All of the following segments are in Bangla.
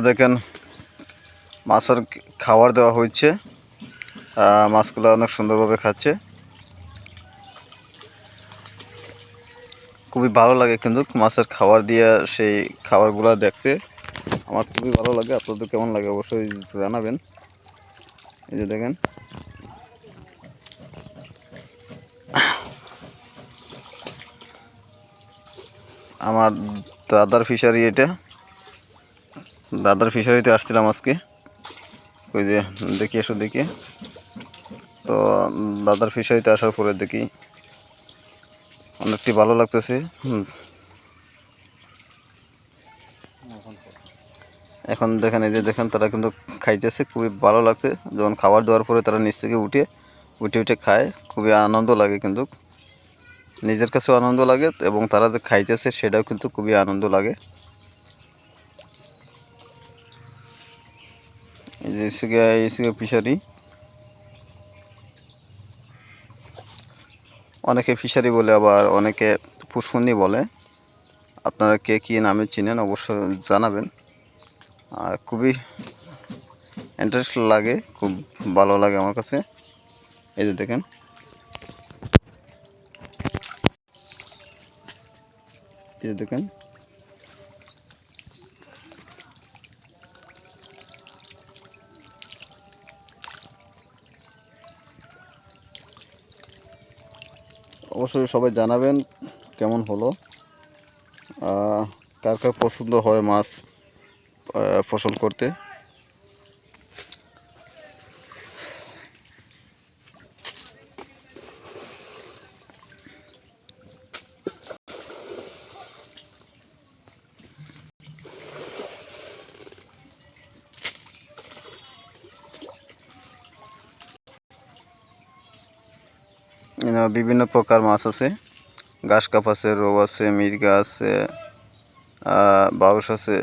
দেখেন মাছের খাবার দেওয়া আহ, মাছগুলো অনেক সুন্দরভাবে খাচ্ছে। খুবই ভালো লাগে কিন্তু মাছের খাবার দিয়ে সেই খাবারগুলো দেখতে। আমার খুবই ভালো লাগে। আপনাদের কেমন লাগে অবশ্যই জানাবেন। এই যে দেখেন। আমার দাদার ফিশারি এটা। দাদার ফিশারিতে আসছিলাম আজকে। ওই যে দেখি, এসো দেখি। তো, দাদার ফিশারিতে আসার পরে দেখি অনেকটি ভালো লাগতেছে এখন দেখেন, এই যে দেখেন, তারা কিন্তু খাইতেছে, খুবই ভালো লাগছে। যখন খাবার দেওয়ার পরে তারা নিচ থেকে উঠে উঠে উঠে খায়, খুবই আনন্দ লাগে কিন্তু। নিজের কাছেও আনন্দ লাগে এবং তারা যে খাইতেছে, সেটাও কিন্তু খুবই আনন্দ লাগে। এই যে ইসুকে ইসুকে ফিশারি অনেকে ফিশারি বলে, আবার অনেকে পুষ্পনি বলে। আপনারা কে কী নামে চিনেন অবশ্যই জানাবেন। আর খুবই ইন্টারেস্ট লাগে, খুব ভালো লাগে আমার কাছে। এই যে দেখেন। এই যে দেখেন। অবশ্যই সবাই জানাবেন কেমন হলো। কার কার পছন্দ হয় মাছ ফসল করতে। বিভিন্ন প্রকার মাছ আছে। ঘাস কাপ আছে রৌ আছে মির্গা আছে বাউস আছে,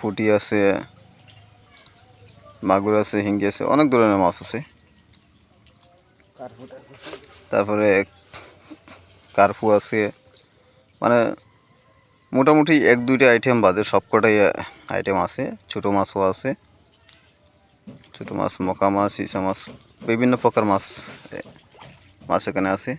পুঁটি আছে, মাগুর আছে, হিঙ্গি আছে, অনেক ধরনের মাছ আছে। তারপরে কার্পু আছে। মানে মোটামুটি এক, দুইটা আইটেম বাদে সবকটাই আইটেম আছে। ছোটো মাছও আছে। ছোটো মাছ, মকা মাছ ইসা মাছ, বিভিন্ন প্রকার মাছ Vamos a así.